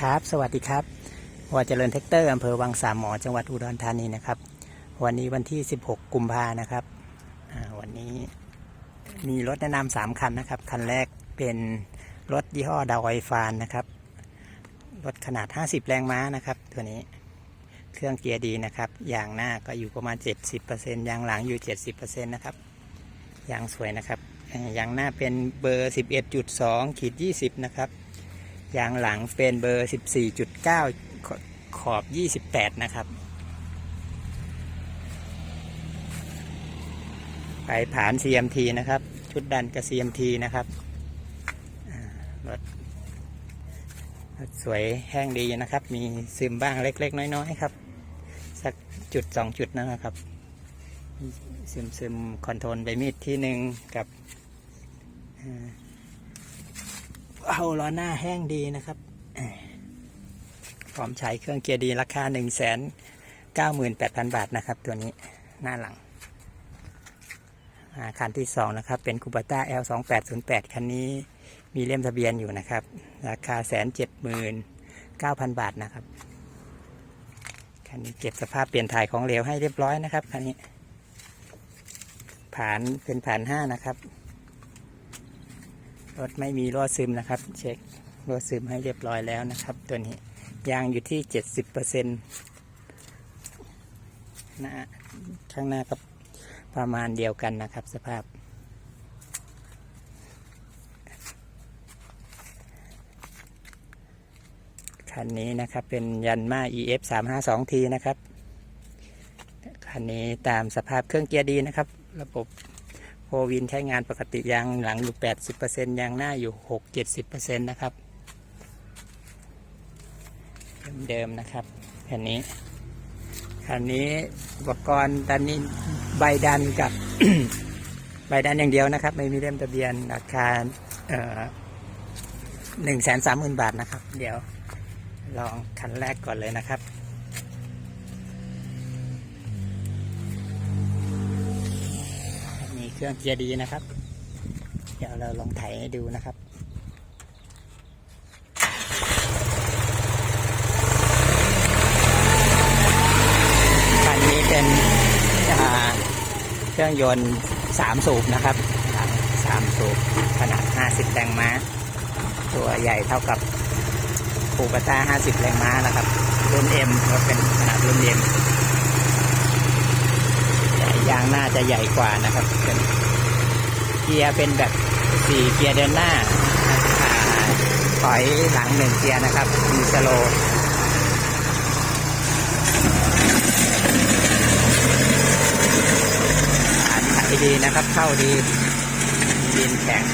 ครับ สวัสดีครับวาเจริญแท็กเตอร์อำเภอวังสามหมอจังหวัดอุดรธานีนะครับ วันนี้วันที่ 16 กุมภานะครับวันนี้มีรถแนะนำสามคันนะครับ คันแรกเป็นรถยี่ห้อดาวไอฟานนะครับ รถขนาด 50 แรงม้านะครับ ตัวนี้ เครื่องเกียร์ดีนะครับ ยางหน้าก็อยู่ประมาณ 70%ยางหลังอยู่ 70%นะครับ ยางสวยนะครับ ยางหน้าเป็นเบอร์ 11.2ขีด20 นะครับ ยางหลังเป็นเบอร์ 14.9ขอขอบ 28 นะครับ ไปผ่าน CMT นะครับ ชุดดันกับ CMT นะครับรถรถสวยแห้งดีนะครับ มีซึมบ้างเล็ก ๆ น้อย ๆ ครับ สักจุดสองจุดนะครับ ซึมซึมคอนโทรลไปมีดที่หนึ่งกับ เอาล้อหน้าแห้งดีนะครับพร้อมใช้เครื่องเกียร์ดีราคา1 9 8 0 0 0บาทนะครับ ตัวนี้หน้าหลังคันที่2นะครับ เป็นคูปต้า L 2 8 0 8คันนี้มีเล่มทะเบียนอยู่นะครับ ราคาแสนเจ็ดหมื่นเก้าพันบาทนะครับคันนี้เก็บสภาพเปลี่ยนถ่ายของเหลวให้เรียบร้อยนะครับคันนี้ ผ่านเป็นผ่านห้านะครับ รถไม่มีรั่วซึมนะครับ เช็ครั่วซึมให้เรียบร้อยแล้วนะครับ ตัวนี้ยางอยู่ที่ 70%หน้าข้างหน้าก็ประมาณเดียวกันนะครับ สภาพ คันนี้นะครับเป็นยันมา EF 3 5 2 T นะครับ คันนี้ตามสภาพเครื่องเกียร์ดีนะครับ ระบบ โฟวินใช้งานปกติยางหลังอยู่ 80%ยางหน้าอยู่ 6-70%นะครับ เดิมๆนะครับคันนี้คันนี้อุปกรณ์ดันนี้ใบดันกับ ใบดันอย่างเดียวนะครับ ไม่มีเล่มทะเบียนราคาหนึ่งแสนสามหมื่นบาทนะครับ เดี๋ยวลองคันแรกก่อนเลยนะครับ เครื่องเกียร์ดีนะครับ เดี๋ยวเราลองไถให้ดูนะครับคันนี้เป็นเครื่องยนต์สามสูบนะครับสามสูบขนาด 50 แรงม้า ตัวใหญ่เท่ากับปูกต้า 50 แรงม้านะครับ รุ่น M ก็เป็นขนาดรุ่น M แต่ ยางหน้าจะใหญ่กว่านะครับเกียร์เป็นแบบสี่เกียร์เดินหน้าถอยหลังหนึ่งเกียร์นะครับมีสโลขายดีนะครับ เข้าดีดินแข็ง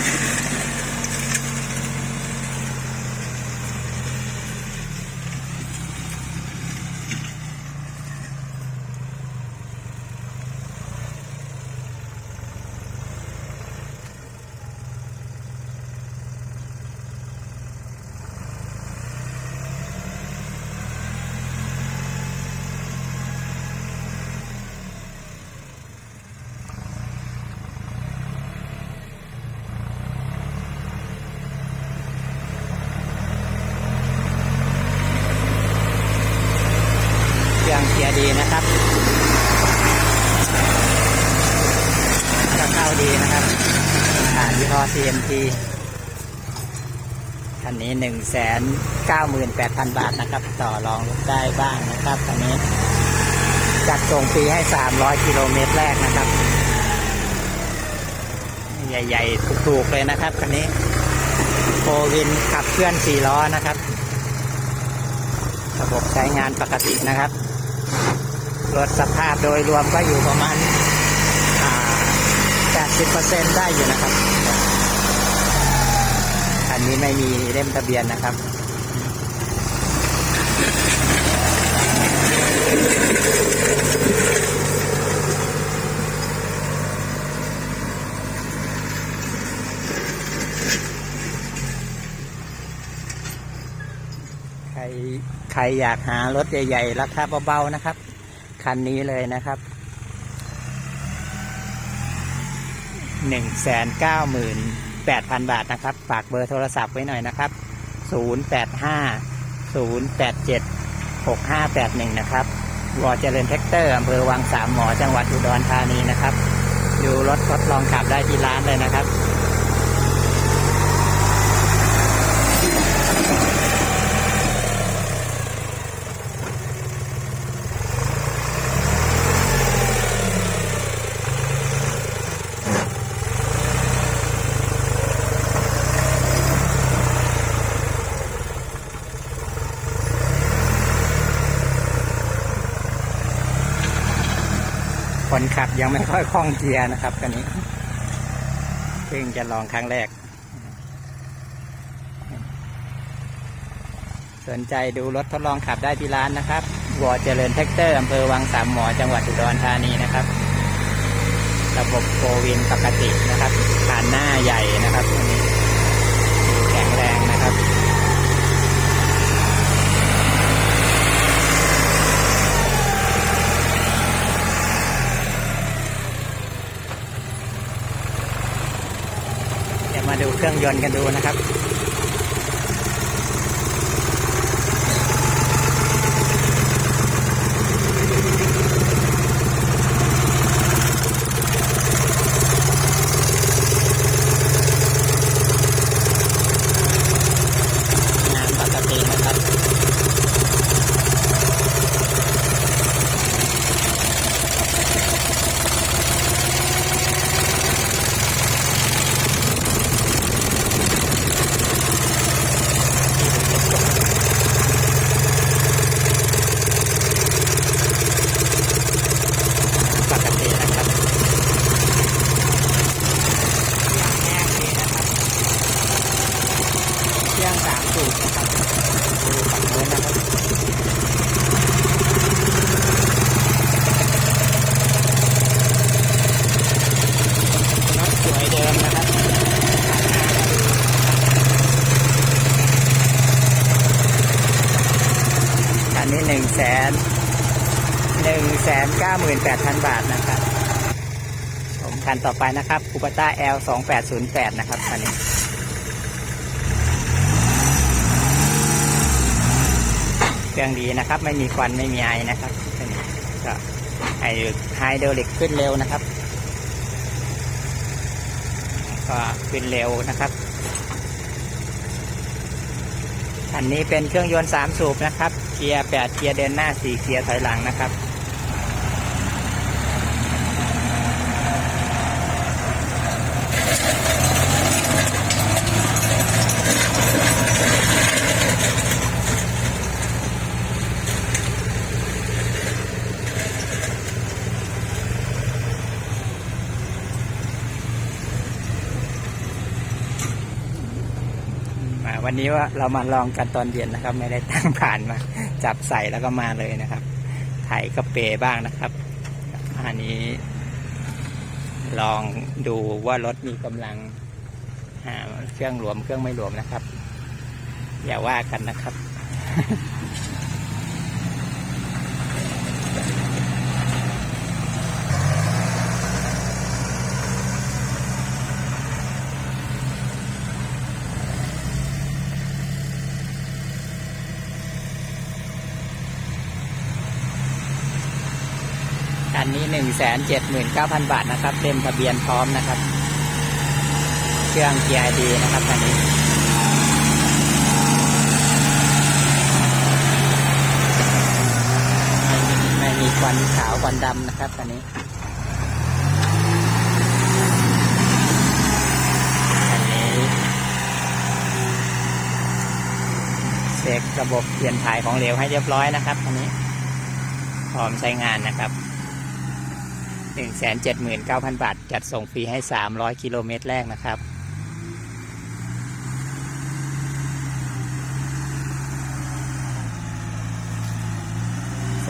เครื่องเกียร์ดีนะครับก็เข้าดีนะครับผ่านยี่ห้อ CMT คันนี้ หนึ่งแสนเก้าหมื่นแปดพันบาทนะครับ ต่อรองได้บ้างนะครับคันนี้จัดส่งฟรีให้สามร้อยกิโลเมตรแรกนะครับ ใหญ่ๆถูกๆเลยนะครับคันนี้โฟวินขับเคลื่อนสี่ล้อนะครับ ระบบใช้งานปกตินะครับ รถสภาพโดยรวมก็อยู่ประมาณอ่า80%ได้อยู่นะครับ นนี้ไม่มีเล่มทะเบียนนะครับใครใครอยากหารถใหญ่ๆราคาเบาๆนะครับ คันนี้เลยนะครับหนึ่งแสนเก้าหมื่น 8,000 บาทนะครับ ฝากเบอร์โทรศัพท์ไว้หน่อยนะครับ 0850876581 นะครับวอเจริญแท็กเตอร์อำเภอวังสามหมอจังหวัดอุดรธานีนะครับ ดูรถทดลองขับได้ที่ร้านเลยนะครับ คนขับยังไม่ค่อยคล่องเกียร์นะครับคันนี้เพิ่งจะลองครั้งแรก สนใจดูรถทดลองขับได้ที่ร้านนะครับวอเจริญแท็กเตอร์อำเภอวังสามหมอจังหวัดอุดรธานีนะครับ ระบบโฟวินปกตินะครับฐานหน้าใหญ่นะครับอันนี้แข็งแรงนะครับ เดี๋ ยวมาดูเครื่องยนต์กันดูนะครับ งานปกตินะครับ ปกตินะครับอย่างแรกเลยนะครับเครื่องสามสูบนะครับดูฝั่งโน้นนะครับรถสวยเดิมนะครับคันนี้หนึ่งแสน หนึ่ง แสนเก้าหมื่นแปดพันบาทนะครับผมคันต่อไปนะครับคูปต้า L สองแปดศูนย์แปดนะครับคันนี้เครื่องดีนะครับ ไม่มีควันไม่มีไอนะครับก็ไฮไฮเดรลิกขึ้นเร็วนะครับ ก็ขึ้นเร็วนะครับ อันนี้เป็นเครื่องยนต์สามสูบนะครับ เกียร์แปดเกียร์เดินหน้าสี่เกียร์ถอยหลังนะครับ วันนี้ว่าเรามาลองกันตอนเย็นนะครับ ไม่ได้ตั้งผ่านมา จับใส่แล้วก็มาเลยนะครับถ่ายกระเปบ้างนะครับ อันนี้ ลองดูว่ารถมีกำลังอ่าเครื่องหลวมเครื่องไม่หลวมนะครับ อย่าว่ากันนะครับ นี้หนึ่งแสนเจ็ดหมื่นเก้าพันบาทนะครับ เต็มทะเบียนพร้อมนะครับ เครื่องเกียร์ดีนะครับคันนี้ไม่มีควันขาวควันดำนะครับคันนี้คันนี้เช็คระบบเปลี่ยนถ่ายของเหลวให้เรียบร้อยนะครับคันนี้พร้อมใช้งานนะครับ 179,000 บาท จัดส่งฟรีให้ 300 กิโลเมตรแรกนะครับ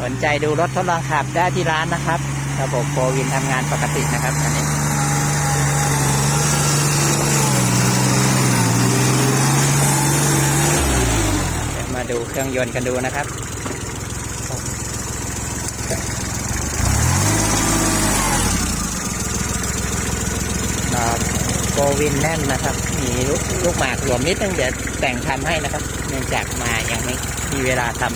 สนใจดูรถทดลองขับได้ที่ร้านนะครับ ระบบโฟวินทำงานปกตินะครับอันนี้มาดูเครื่องยนต์กันดูนะครับ โก วินแน่นนะครับ มีลูกลูกหมากหลวมนิดนึงเดี๋ยวแต่งทำให้นะครับ เนื่องจากมายังไม่มีเวลาทำ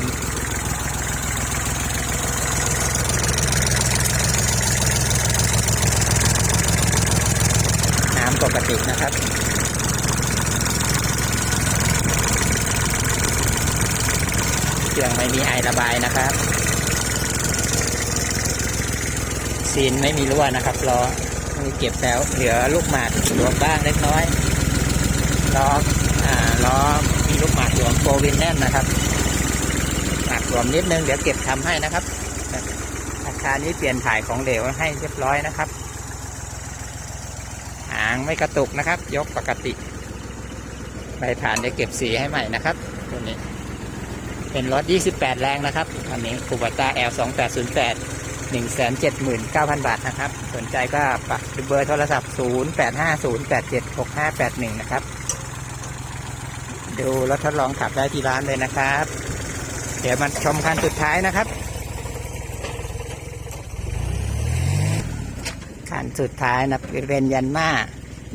น้ำปกตินะครับเครื่องไม่มีไอระบายนะครับซีนไม่มีรั่วนะครับล้อ มีเก็บแล้วเหลือลูกหมากหลวมบ้างเล็กน้อยล้ออ่าล้อมีลูกหมากหลวมโฟวินแน่นนะครับหมากหลวมนิดนึงเดี๋ยวเก็บทำให้นะครับอาคารนี้เปลี่ยนถ่ายของเหลวให้เรียบร้อยนะครับหางไม่กระตุกนะครับ ยกปกติใบผ่านจะเก็บสีให้ใหม่นะครับตัวนี้ เป็นรถ 28 แรงนะครับอันนี้คูบัตตา L 2 8 0 8 179,000 บาทนะครับ สนใจก็ปักเบอร์โทรศัพท์ 0850876581 นะครับ ดูรถทดลองขับได้ที่ร้านเลยนะครับ เดี๋ยวมาชมคันสุดท้ายนะครับคันสุดท้ายนะเป็นยันมา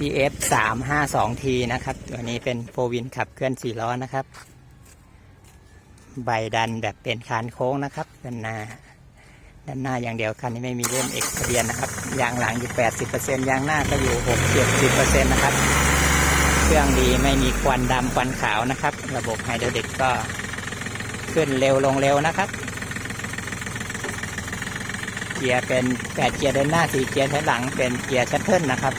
EF 352T นะครับ ตัวนี้เป็นโฟวินขับเคลื่อน4ล้อนะครับ ใบดันแบบเป็นคานโค้งนะครับด้านหน้า ด้านหน้าอย่างเดียวคันนี้ไม่มีเล่มเอกเบียนนะครับยางหลังอยู่ 80%ยางหน้าก็อยู่ 6-70%นะครับ เครื่องดีไม่มีควันดำควันขาวนะครับ ระบบไฮดรอลิกก็ขึ้นเร็วลงเร็วนะครับ เกียร์เป็น 8 เกียร์เดินหน้า 4 เกียร์ถอยหลังเป็นเกียร์ชัตเทิลนะครับ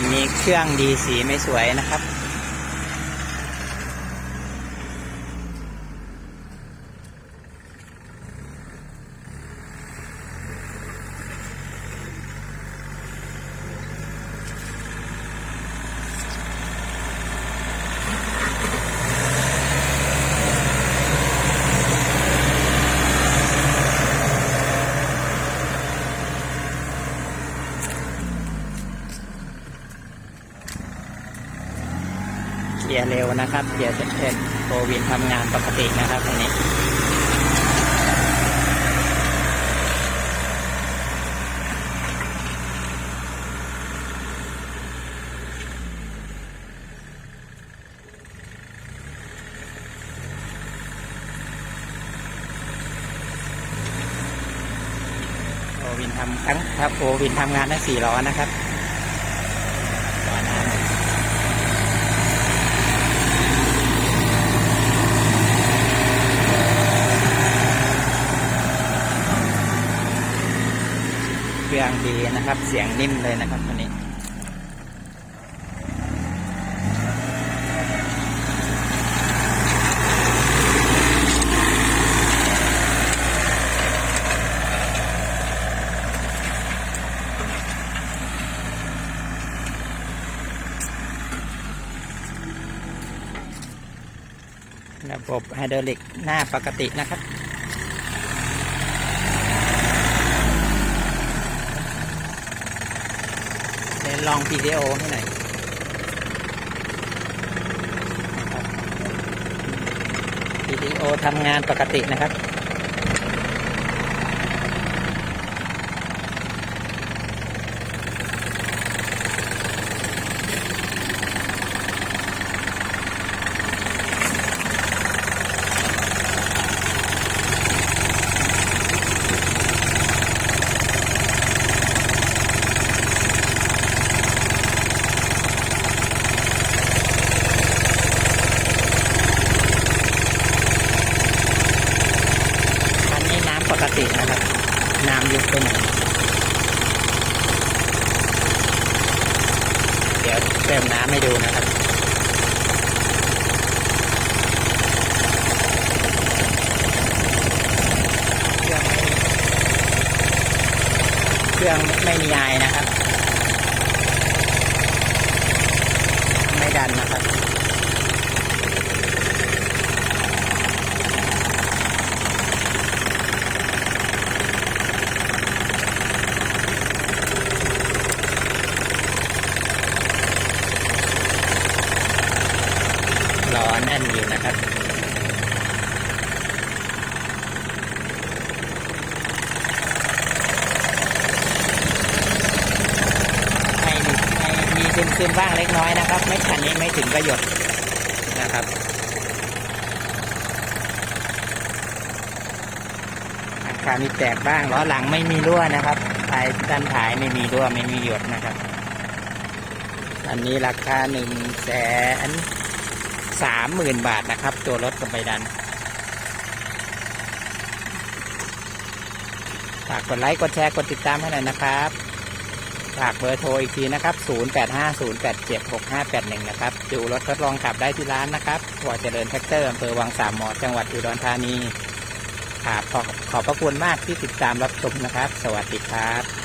คันนี้เครื่องดีสีไม่สวยนะครับ กียร์เร็วนะครับ เกียร์เซ็ตเอ็ดโฟวินทำงานปกตินะครับอันนี้โฟวินทำทั้งครับโฟวินทำงานทั้งสี่ล้อนะครับล้อหน้าหมด เครื่องดีนะครับ เสียงนิ่มเลยนะครับตัวนี้ ระบบไฮดรอลิกหน้าปกตินะครับ เดี๋ยว ลองวิดีโอให้หน่อยวิดีโอทำงานปกตินะครับ อันนี้น้ำปกตินะครับ น้ำยุบไปหน่อย เติมน้ำให้ดูนะครับเครื่องไม่เครื่องไม่มีไอนะครับ ไม่ดันนะครับ แน่นอยู่นะครับให้มีให้มีซึมซึมๆบ้างเล็กน้อยนะครับ ไม่ขันนี้ไม่ถึงประโยชน์นะครับอากามีแตกบ้างล้อหลังไม่มีรั่วนะครับท้ายด้านท้ายไม่มีรั่วไม่มีหยดนะครับ อันนี้ราคาหนึ่งแสน สามหมื่นบาทนะครับ ตัวรถกับใบดัน ฝากกดไลค์กดแชร์กดติดตามให้หน่อยนะครับ ฝากเบอร์โทรอีกทีนะครับ 0850876581 นะครับดูรถทดลองขับได้ที่ร้านนะครับวเจริญแท็กเตอร์อำเภอวังสามหมอจังหวัดอุดรธานีครับขอขอบพระคุณมากที่ติดตามรับชมนะครับ สวัสดีครับ